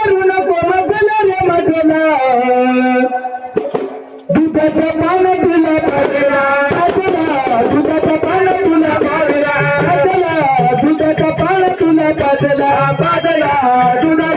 करू नको मजला रे मजला. दुधाचा पान तुला पाजला दुधाचा पान तुला पाजला दुधाचा पान तुला पाजला पाजला दुधा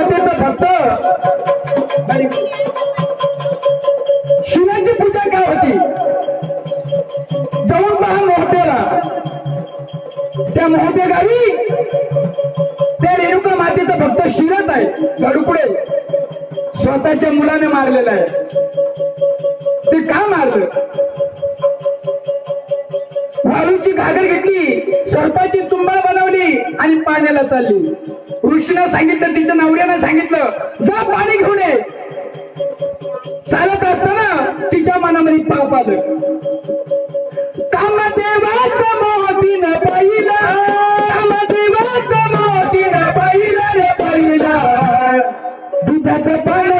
मातेचा भक्त शिवाची पूजा काय होती? जाऊन पहा मोहतेला. त्या मोहते गावी त्या रेणुका मातेचा भक्त शिरत आहे. घडुकडे स्वतःच्या मुलाने मारलेला आहे. ते का मारलं? वाळूची घागर घेतली सर्पाची तुंबळ बनवली आणि पाण्याला चालली. तिनं सांगितलं तिच्या नवऱ्यानं सांगितलं जा पाणी घेऊन ये. चालत असताना तिच्या मनामध्ये पाप आलं. कामदेवाचं मोहतीनं पाहिलं कामदेवाचं मोहतीनं पाहिलं पहिला. दुधाचं पाणी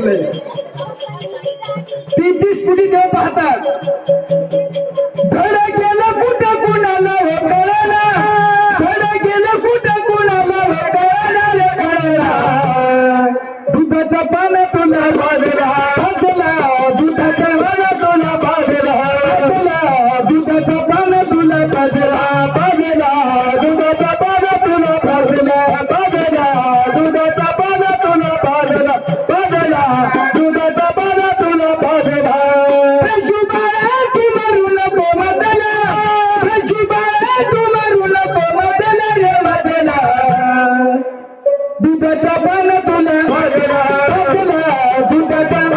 Leite. దుండ చపన దుండ దుండ